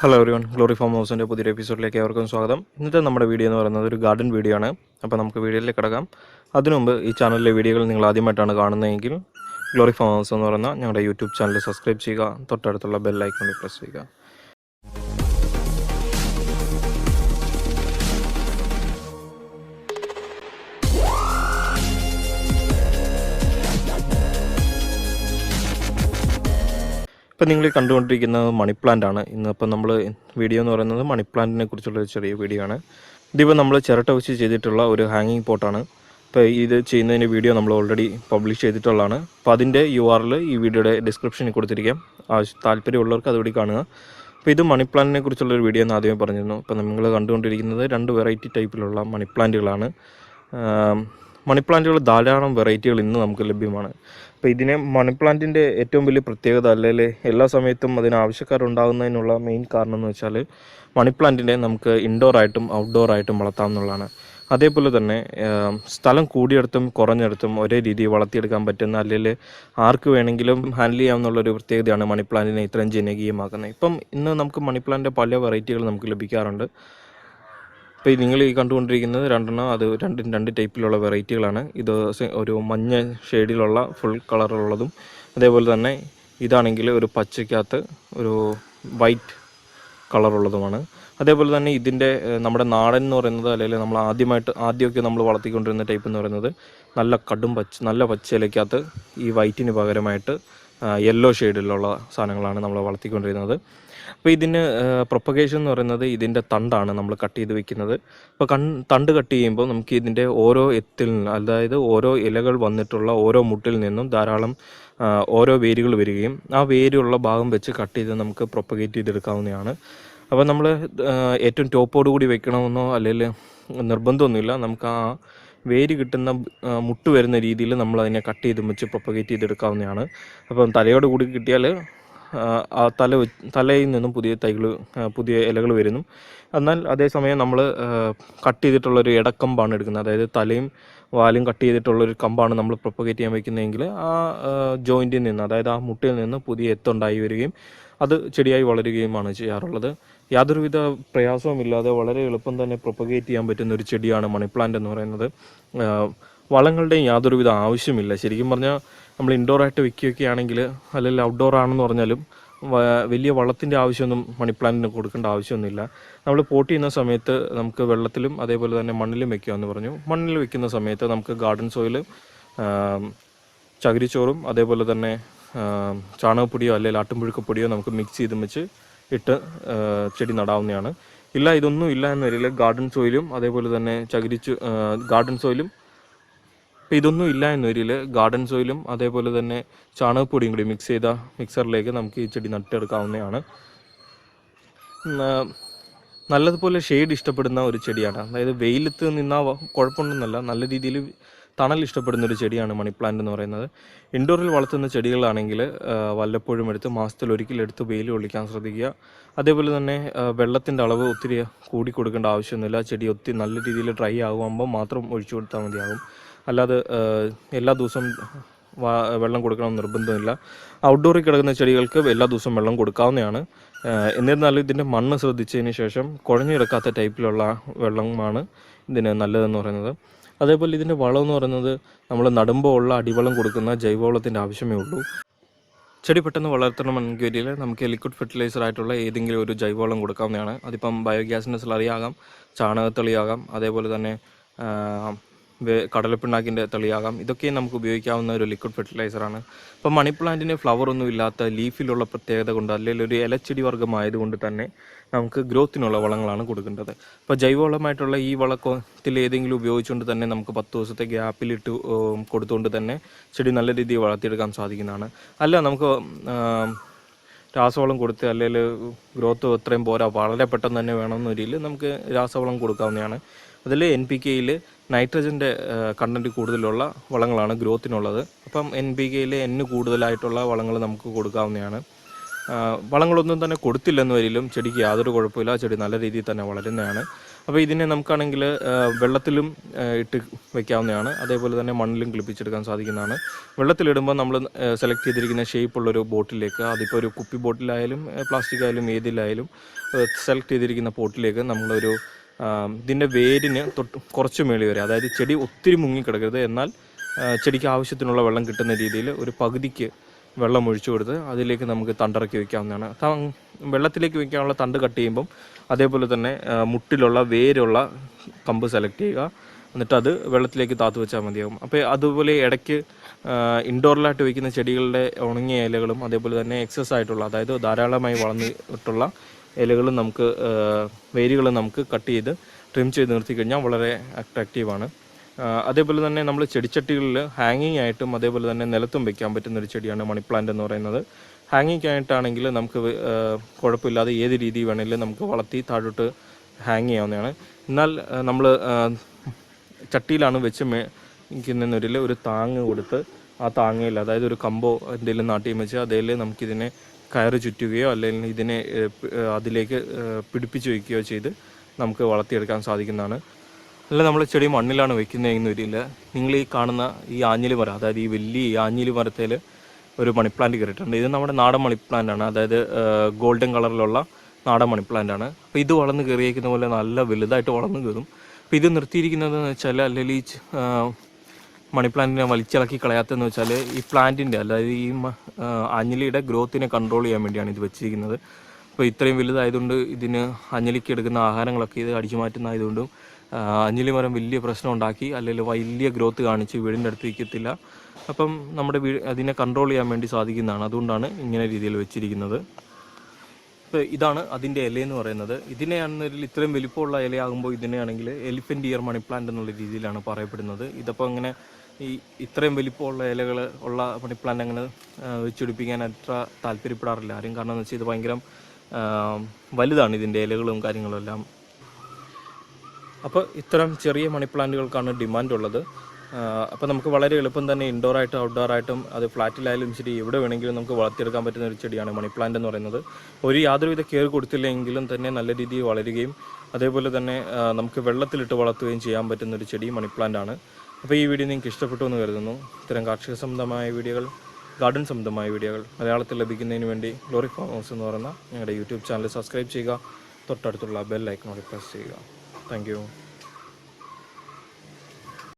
Hello everyone glory farm ഹൗസിന്റെ പുതിയൊരു എപ്പിസോഡിലേക്ക് ഏവർക്കും സ്വാഗതം. ഇന്നത്തെ നമ്മുടെ വീഡിയോ എന്ന് പറയുന്നത് ഒരു ഗാർഡൻ വീഡിയോ ആണ്. അപ്പോൾ നമുക്ക് വീഡിയോയിലേക്ക് കിടക്കാം. അതിനുമുമ്പ് ഈ ചാനലിലെ വീഡിയോകൾ നിങ്ങൾ ആദ്യമായിട്ടാണ് കാണുന്നതെങ്കിൽ ഗ്ലോറി ഫാം ഹൗസ് എന്ന് പറയുന്ന ഞങ്ങളുടെ യൂട്യൂബ് ചാനൽ സബ്സ്ക്രൈബ് ചെയ്യുക. തൊട്ടടുത്തുള്ള ബെൽ ഐക്കണിൽ പ്രസ് ചെയ്യുക. ഇപ്പം നിങ്ങൾ കണ്ടുകൊണ്ടിരിക്കുന്നത് മണി പ്ലാന്റ് ആണ്. ഇന്നിപ്പം നമ്മൾ വീഡിയോ എന്ന് പറയുന്നത് മണി പ്ലാന്റിനെ കുറിച്ചുള്ള ഒരു ചെറിയ വീഡിയോ ആണ്. ഇതിപ്പോൾ നമ്മൾ ചിരട്ട വെച്ച് ചെയ്തിട്ടുള്ള ഒരു ഹാങ്ങിങ് പോട്ടാണ് ഇപ്പോൾ ഇത് ചെയ്യുന്നതിന്റെ വീഡിയോ നമ്മൾ ഓൾറെഡി പബ്ലിഷ് ചെയ്തിട്ടുള്ളതാണ്. അപ്പോൾ അതിന്റെ യു ആറിൽ ഈ വീഡിയോയുടെ ഡിസ്ക്രിപ്ഷനിൽ കൊടുത്തിരിക്കാം. ആവശ്യം താല്പര്യമുള്ളവർക്ക് അതുകൂടി കാണുക. അപ്പോൾ ഇത് മണി പ്ലാന്റിനെ കുറിച്ചുള്ള ഒരു വീഡിയോ എന്ന് ആദ്യമേ പറഞ്ഞിരുന്നു. അപ്പോൾ നിങ്ങൾ കണ്ടുകൊണ്ടിരിക്കുന്നത് രണ്ട് വെറൈറ്റി ടൈപ്പിലുള്ള മണി പ്ലാന്റുകളാണ് മണി ധാരാളം വെറൈറ്റികൾ ഇന്ന് നമുക്ക് ലഭ്യമാണ്. അപ്പോൾ ഇതിനെ മണി പ്ലാന്റിന്റെ ഏറ്റവും വലിയ പ്രത്യേകത അല്ലെങ്കിൽ എല്ലാ സമയത്തും അതിന് ആവശ്യക്കാരുണ്ടാകുന്നതിനുള്ള മെയിൻ കാരണം എന്ന് വെച്ചാൽ മണി പ്ലാന്റിനെ നമുക്ക് ഇൻഡോർ ആയിട്ടും ഔട്ട്ഡോർ ആയിട്ടും വളർത്താം എന്നുള്ളതാണ്. അതേപോലെ തന്നെ സ്ഥലം കൂടിയെടുത്തും കുറഞ്ഞെടുത്തും ഒരേ രീതിയിൽ വളർത്തിയെടുക്കാൻ പറ്റുന്ന അല്ലെങ്കിൽ ആർക്ക് വേണമെങ്കിലും ഹാൻഡിൽ ചെയ്യാമെന്നുള്ളൊരു പ്രത്യേകതയാണ് മണി പ്ലാന്റിനെ ഇത്രയും ജനകീയമാക്കുന്നത്. ഇപ്പം ഇന്ന് നമുക്ക് മണി പ്ലാന്റിന്റെ പല വെറൈറ്റികൾ നമുക്ക് ലഭിക്കാറുണ്ട്. ഇപ്പോൾ നിങ്ങൾ ഈ കണ്ടുകൊണ്ടിരിക്കുന്നത് രണ്ടെണ്ണം അത് രണ്ടും രണ്ട് ടൈപ്പിലുള്ള വെറൈറ്റികളാണ്. ഇത് ഒരു മഞ്ഞ ഷെയ്ഡിലുള്ള ഫുൾ കളറുള്ളതും അതേപോലെ തന്നെ ഇതാണെങ്കിൽ ഒരു പച്ചയ്ക്കകത്ത് ഒരു വൈറ്റ് കളറുള്ളതുമാണ്. അതേപോലെ തന്നെ ഇതിന്റെ നമ്മുടെ നാടൻ എന്ന് പറയുന്നത് അല്ലെങ്കിൽ നമ്മൾ ആദ്യമായിട്ട് ആദ്യമൊക്കെ നമ്മൾ വളർത്തിക്കൊണ്ടിരുന്ന ടൈപ്പ് എന്ന് പറയുന്നത് നല്ല കടും പച്ച നല്ല പച്ചയിലേക്കകത്ത് ഈ വൈറ്റിന് പകരമായിട്ട് യെല്ലോ ഷെയ്ഡിലുള്ള സാധനങ്ങളാണ് നമ്മൾ വളർത്തിക്കൊണ്ടിരുന്നത്. അപ്പോൾ ഇതിന് പ്രൊപ്പഗേഷൻ എന്ന് പറയുന്നത് ഇതിന്റെ തണ്ടാണ് നമ്മൾ കട്ട് ചെയ്ത് വെക്കുന്നത്. അപ്പോൾ കൺ തണ്ട് കട്ട് ചെയ്യുമ്പോൾ നമുക്ക് ഇതിന്റെ ഓരോ എത്തിൽ അതായത് ഓരോ ഇലകൾ വന്നിട്ടുള്ള ഓരോ മുട്ടിൽ നിന്നും ധാരാളം ഓരോ വേരുകൾ വരികയും ആ വേരുള്ള ഭാഗം വെച്ച് കട്ട് ചെയ്ത് നമുക്ക് പ്രൊപ്പഗേറ്റ് ചെയ്തെടുക്കാവുന്നതാണ്. അപ്പോൾ നമ്മൾ ഏറ്റവും ടോപ്പോട് കൂടി വെക്കണമെന്നോ അല്ലെങ്കിൽ നിർബന്ധമൊന്നുമില്ല. നമുക്ക് ആ വേര് കിട്ടുന്ന മുട്ട് വരുന്ന രീതിയിൽ നമ്മൾ അതിനെ കട്ട് ചെയ്ത് വെച്ച് പ്രൊപ്പഗേറ്റ് ചെയ്തെടുക്കാവുന്നതാണ്. അപ്പം തലയോട് കൂടി കിട്ടിയാൽ ആ തല തലയിൽ നിന്നും പുതിയ തൈകൾ പുതിയ ഇലകൾ വരുന്നു. എന്നാൽ അതേസമയം നമ്മൾ കട്ട് ചെയ്തിട്ടുള്ളൊരു ഇടക്കമ്പാണ് എടുക്കുന്നത്. അതായത് തലയും വാലും കട്ട് ചെയ്തിട്ടുള്ളൊരു കമ്പാണ് നമ്മൾ പ്രൊപ്പഗേറ്റ് ചെയ്യാൻ വയ്ക്കുന്നതെങ്കിൽ ആ ജോയിന്റിൽ നിന്ന് അതായത് ആ മുട്ടിൽ നിന്ന് പുതിയ എത്തുണ്ടായി വരികയും അത് ചെടിയായി വളരുകയുമാണ് ചെയ്യാറുള്ളത്. യാതൊരുവിധ പ്രയാസവുമില്ലാതെ വളരെ എളുപ്പം തന്നെ പ്രൊപ്പഗേറ്റ് ചെയ്യാൻ പറ്റുന്ന ഒരു ചെടിയാണ് മണി പ്ലാന്റ് എന്ന് പറയുന്നത്. വളങ്ങളുടെയും യാതൊരുവിധ ആവശ്യമില്ല. ശരിക്കും പറഞ്ഞാൽ നമ്മൾ ഇൻഡോർ ആയിട്ട് വെക്കുകയൊക്കെ ആണെങ്കിൽ അല്ലെങ്കിൽ ഔട്ട്ഡോർ ആണെന്ന് പറഞ്ഞാലും വലിയ വളത്തിന്റെ ആവശ്യമൊന്നും മണി പ്ലാന്റിന് കൊടുക്കേണ്ട ആവശ്യമൊന്നുമില്ല. നമ്മൾ പോട്ട് ചെയ്യുന്ന സമയത്ത് നമുക്ക് വെള്ളത്തിലും അതേപോലെ തന്നെ മണ്ണിലും വെക്കാമെന്ന് പറഞ്ഞു. മണ്ണിൽ വെക്കുന്ന സമയത്ത് നമുക്ക് ഗാർഡൻ സോയിൽ ചകിരിച്ചോറും അതേപോലെ തന്നെ ചാണകപ്പൊടിയോ അല്ലെങ്കിൽ ആട്ടുംപുഴുക്കപ്പൊടിയോ നമുക്ക് മിക്സ് ചെയ്തും വെച്ച് ഇട്ട് ചെടി നടാവുന്നതാണ്. ഇല്ല ഇതൊന്നും ഇല്ല എന്ന വരില്ല ഗാർഡൻ സോയിലും അതേപോലെ തന്നെ ചകിരിച്ചു ഗാർഡൻ സോയിലും ഇതൊന്നും ഇല്ല എന്ന വരില്ല ഗാർഡൻ സോയിലും അതേപോലെ തന്നെ ചാണകപ്പൊടിയും കൂടി മിക്സ് ചെയ്ത മിക്സറിലേക്ക് നമുക്ക് ഈ ചെടി നട്ടെടുക്കാവുന്നതാണ്. നല്ലതുപോലെ ഷെയ്ഡ് ഇഷ്ടപ്പെടുന്ന ഒരു ചെടിയാണ്. അതായത് വെയിലത്ത് നിന്നാൽ കുഴപ്പമൊന്നുമല്ല. നല്ല രീതിയിൽ തണൽ ഇഷ്ടപ്പെടുന്ന ഒരു ചെടിയാണ് മണി പ്ലാന്റ് എന്ന് പറയുന്നത്. ഇൻഡോറിൽ വളർത്തുന്ന ചെടികളാണെങ്കിൽ വല്ലപ്പോഴും എടുത്ത് മാസത്തിൽ ഒരിക്കൽ എടുത്ത് വെയിൽ കൊള്ളിക്കാൻ ശ്രദ്ധിക്കുക. അതേപോലെ തന്നെ വെള്ളത്തിന്റെ അളവ് ഒത്തിരി കൂടി കൊടുക്കേണ്ട ആവശ്യമൊന്നുമില്ല. ചെടി ഒത്തിരി നല്ല രീതിയിൽ ഡ്രൈ ആകുമ്പോൾ മാത്രം ഒഴിച്ചു കൊടുത്താൽ മതിയാകും. അല്ലാതെ എല്ലാ ദിവസവും വെള്ളം കൊടുക്കണം നിർബന്ധമില്ല. ഔട്ട്ഡോറിൽ കിടക്കുന്ന ചെടികൾക്ക് എല്ലാ ദിവസവും വെള്ളം കൊടുക്കാവുന്നതാണ്. എന്നിരുന്നാലും ഇതിന്റെ മണ്ണ് ശ്രദ്ധിച്ചതിന് ശേഷം കുഴഞ്ഞു കിടക്കാത്ത ടൈപ്പിലുള്ള വെള്ളമാണ് ഇതിന് നല്ലതെന്ന് പറയുന്നത്. അതേപോലെ ഇതിന്റെ വളം എന്ന് പറയുന്നത് നമ്മൾ നടുമ്പോൾ ഉള്ള അടിവളം കൊടുക്കുന്ന ജൈവവളത്തിന്റെ ആവശ്യമേ ഉള്ളൂ. ചെടി പെട്ടെന്ന് വളർത്തണമെങ്കിൽ നമുക്ക് ലിക്വിഡ് ഫെർട്ടിലൈസർ ആയിട്ടുള്ള ഏതെങ്കിലും ഒരു ജൈവവളം കൊടുക്കാവുന്നതാണ്. അതിപ്പം ബയോഗ്യാസിന്റെ സ്ലറിയാകാം ചാണകത്തളിയാകാം അതേപോലെ തന്നെ കടലപ്പിണ്ണാക്കിന്റെ തെളിയാകാം. ഇതൊക്കെ നമുക്ക് ഉപയോഗിക്കാവുന്ന ഒരു ലിക്വിഡ് ഫെർട്ടിലൈസറാണ് അപ്പോൾ മണി പ്ലാന്റിന് ഫ്ലവർ ഒന്നും ഇല്ലാത്ത ലീഫിലുള്ള പ്രത്യേകത കൊണ്ട് അല്ലെങ്കിൽ ഒരു ഇലച്ചെടി വർഗമായതുകൊണ്ട് തന്നെ നമുക്ക് ഗ്രോത്തിനുള്ള വളങ്ങളാണ് കൊടുക്കേണ്ടത്. അപ്പോൾ ജൈവവളമായിട്ടുള്ള ഈ വളക്കത്തിൽ ഏതെങ്കിലും ഉപയോഗിച്ചുകൊണ്ട് തന്നെ നമുക്ക് പത്ത് ദിവസത്തെ ഗ്യാപ്പിലിട്ട് കൊടുത്തുകൊണ്ട് തന്നെ ചെടി നല്ല രീതിയിൽ വളർത്തിയെടുക്കാൻ സാധിക്കുന്നതാണ്. അല്ല നമുക്ക് രാസവളം കൊടുത്ത് അല്ലെങ്കിൽ ഗ്രോത്ത് എത്രയും പോരാ വളരെ പെട്ടെന്ന് തന്നെ വേണമെന്ന നമുക്ക് രാസവളം കൊടുക്കാവുന്നതാണ്. അതിൽ എൻ പി കെയിൽ നൈട്രജന്റെ കണ്ടന്റ് കൂടുതലുള്ള വളങ്ങളാണ് ഗ്രോത്തിനുള്ളത്. അപ്പം എൻ പി കെയിൽ എന് കൂടുതലായിട്ടുള്ള വളങ്ങൾ നമുക്ക് കൊടുക്കാവുന്നതാണ്. വളങ്ങളൊന്നും തന്നെ കൊടുത്തില്ലെന്ന് വരിലും ചെടിക്ക് യാതൊരു കുഴപ്പമില്ല. ചെടി നല്ല രീതിയിൽ തന്നെ വളരുന്നതാണ്. അപ്പോൾ ഇതിനെ നമുക്കാണെങ്കിൽ വെള്ളത്തിലും ഇട്ട് വെക്കാവുന്നതാണ്. അതേപോലെ തന്നെ മണ്ണിലും കിളിപ്പിച്ചെടുക്കാൻ സാധിക്കുന്നതാണ്. വെള്ളത്തിലിടുമ്പോൾ നമ്മൾ സെലക്ട് ചെയ്തിരിക്കുന്ന ഷേപ്പുള്ളൊരു ബോട്ടിലേക്ക് അതിപ്പോൾ ഒരു കുപ്പി ബോട്ടിലായാലും പ്ലാസ്റ്റിക് ആയാലും ഏതിലായാലും സെലക്ട് ചെയ്തിരിക്കുന്ന പോട്ടിലേക്ക് നമ്മളൊരു ഇതിന്റെ വേരിന് തൊട്ട് കുറച്ച് മേളി വരെ അതായത് ചെടി ഒത്തിരി മുങ്ങിക്കിടക്കരുത്. എന്നാൽ ചെടിക്ക് ആവശ്യത്തിനുള്ള വെള്ളം കിട്ടുന്ന രീതിയിൽ ഒരു പകുതിക്ക് വെള്ളം ഒഴിച്ചു കൊടുത്ത് അതിലേക്ക് നമുക്ക് തണ്ടിറക്കി വെക്കാവുന്നതാണ്. വെള്ളത്തിലേക്ക് വെക്കാനുള്ള തണ്ട് കട്ട് ചെയ്യുമ്പം അതേപോലെ തന്നെ മുട്ടിലുള്ള വേരുള്ള കമ്പ് സെലക്ട് ചെയ്യുക. എന്നിട്ട് അത് വെള്ളത്തിലേക്ക് താത്തു വെച്ചാൽ മതിയാകും അപ്പോൾ അതുപോലെ ഇടയ്ക്ക് ഇൻഡോറിലായിട്ട് വയ്ക്കുന്ന ചെടികളുടെ ഉണങ്ങിയ ഇലകളും അതേപോലെ തന്നെ എക്സസ് ആയിട്ടുള്ള അതായത് ധാരാളമായി വളർന്നിട്ടുള്ള ഇലകളും നമുക്ക് വേരുകൾ നമുക്ക് കട്ട് ചെയ്ത് ട്രിം ചെയ്ത് നിർത്തി കഴിഞ്ഞാൽ വളരെ അട്രാക്റ്റീവാണ് അതേപോലെ തന്നെ നമ്മൾ ചെടിച്ചട്ടികളിൽ ഹാങ്ങിങ് ആയിട്ടും അതേപോലെ തന്നെ നിലത്തും വെക്കാൻ പറ്റുന്ന ഒരു ചെടിയാണ് മണി പ്ലാന്റ് എന്ന് പറയുന്നത്. ഹാങ്ങിങ് ആയിട്ടാണെങ്കിൽ നമുക്ക് കുഴപ്പമില്ലാതെ ഏത് രീതി വേണമെങ്കിലും നമുക്ക് വളർത്തി താഴോട്ട് ഹാങ് ചെയ്യാവുന്നതാണ്. എന്നാൽ നമ്മൾ ചട്ടിയിലാണ് വെച്ച് മേക്കുന്നതിനൊരിൽ ഒരു താങ്ങ് കൊടുത്ത് ആ താങ്ങയിൽ അതായത് ഒരു കമ്പോ എന്തെങ്കിലും നാട്ടിയും വെച്ച് അതിൽ നമുക്കിതിനെ കയറ് ചുറ്റുകയോ അല്ലെങ്കിൽ ഇതിനെ അതിലേക്ക് പിടിപ്പിച്ച് വയ്ക്കുകയോ ചെയ്ത് നമുക്ക് വളർത്തിയെടുക്കാൻ സാധിക്കുന്നതാണ്. അല്ല നമ്മൾ ചെടി മണ്ണിലാണ് വെക്കുന്നതെന്ന് വരില്ല നിങ്ങൾ ഈ കാണുന്ന ഈ ആഞ്ഞിലി മരം അതായത് ഈ വലിയ ഈ ആഞ്ഞിലി മരത്തിൽ ഒരു മണി പ്ലാന്റ് കയറിയിട്ടുണ്ട്. ഇത് നമ്മുടെ നാടൻ മണി പ്ലാന്റ് ആണ്. അതായത് ഗോൾഡൻ കളറിലുള്ള നാടൻ മണി പ്ലാന്റ് ആണ്. അപ്പോൾ ഇത് വളർന്ന് കയറിയിരിക്കുന്ന പോലെ നല്ല വലുതായിട്ട് വളർന്ന് കയറും. അപ്പോൾ ഇത് നിർത്തിയിരിക്കുന്നതെന്ന് വെച്ചാൽ അല്ലെങ്കിൽ മണി പ്ലാന്റിനെ വലിച്ചിളക്കി കളയാത്തതെന്ന് വെച്ചാൽ ഈ പ്ലാന്റിന്റെ അതായത് ഈ അഞ്ഞിലിയുടെ ഗ്രോത്തിനെ കൺട്രോൾ ചെയ്യാൻ വേണ്ടിയാണ് ഇത് വെച്ചിരിക്കുന്നത്. അപ്പോൾ ഇത്രയും വലുതായതുകൊണ്ട് ഇതിന് അഞ്ഞലിക്ക് എടുക്കുന്ന ആഹാരങ്ങളൊക്കെ ഇത് അടിച്ചു മാറ്റുന്നതായതുകൊണ്ടും അഞ്ഞിലി മരം വലിയ പ്രശ്നം ഉണ്ടാക്കി അല്ലെങ്കിൽ വലിയ ഗ്രോത്ത് കാണിച്ച് വീടിന്റെ അടുത്ത് നിൽക്കത്തില്ല. അപ്പം നമ്മുടെ വീ അതിനെ കൺട്രോൾ ചെയ്യാൻ വേണ്ടി സാധിക്കുന്നതാണ്. അതുകൊണ്ടാണ് ഇങ്ങനെ രീതിയിൽ വെച്ചിരിക്കുന്നത്. ഇപ്പോൾ ഇതാണ് അതിന്റെ ഇലയെന്ന് പറയുന്നത്. ഇതിനെയാണെന്നൊരു ഇത്രയും വലിപ്പമുള്ള ഇലയാകുമ്പോൾ ഇതിനെയാണെങ്കിൽ എലിഫന്റ് ഇയർ മണി പ്ലാന്റ് എന്നുള്ള രീതിയിലാണ് പറയപ്പെടുന്നത്. ഇതപ്പോൾ അങ്ങനെ ഈ ഇത്രയും വലിപ്പമുള്ള ഇലകൾ ഉള്ള മണി പ്ലാന്റ് അങ്ങനെ വെച്ചുപിടിപ്പിക്കാൻ അത്ര താല്പര്യപ്പെടാറില്ല. ആരും കാരണം എന്ന് വെച്ചാൽ ഇത് ഭയങ്കര വലുതാണ് ഇതിന്റെ ഇലകളും കാര്യങ്ങളും എല്ലാം. അപ്പോൾ ഇത്തരം ചെറിയ മണി പ്ലാന്റുകൾക്കാണ് ഡിമാൻഡ് ഉള്ളത് അപ്പോൾ നമുക്ക് വളരെ എളുപ്പം തന്നെ ഇൻഡോർ ആയിട്ടും ഔട്ട്ഡോർ ആയിട്ടും അത് ഫ്ലാറ്റിലായാലും ശരി എവിടെ വേണമെങ്കിലും നമുക്ക് വളർത്തിയെടുക്കാൻ പറ്റുന്ന ഒരു ചെടിയാണ് മണി പ്ലാന്റ് എന്ന് പറയുന്നത്. ഒരു യാതൊരുവിധ കെയർ കൊടുത്തില്ലെങ്കിലും തന്നെ നല്ല രീതിയിൽ വളരുകയും അതേപോലെ തന്നെ നമുക്ക് വെള്ളത്തിലിട്ട് വളർത്തുകയും ചെയ്യാൻ പറ്റുന്ന ഒരു ചെടി മണി പ്ലാന്റ് ആണ് അപ്പോൾ ഈ വീഡിയോ നിങ്ങൾക്ക് ഇഷ്ടപ്പെട്ടു എന്ന് കരുതുന്നു. ഇത്തരം കാർഷിക സംബന്ധമായ വീഡിയോകൾ ഗാർഡൻ സംബന്ധമായ വീഡിയോകൾ മലയാളത്തിൽ ലഭിക്കുന്നതിന് വേണ്ടി ഗ്ലോറി ഫാം ഹൗസ് എന്ന് പറയുന്ന ഞങ്ങളുടെ യൂട്യൂബ് ചാനൽ സബ്സ്ക്രൈബ് ചെയ്യുക. തൊട്ടടുത്തുള്ള ബെൽ ഐക്കണോട് പ്രസ് ചെയ്യുക. താങ്ക്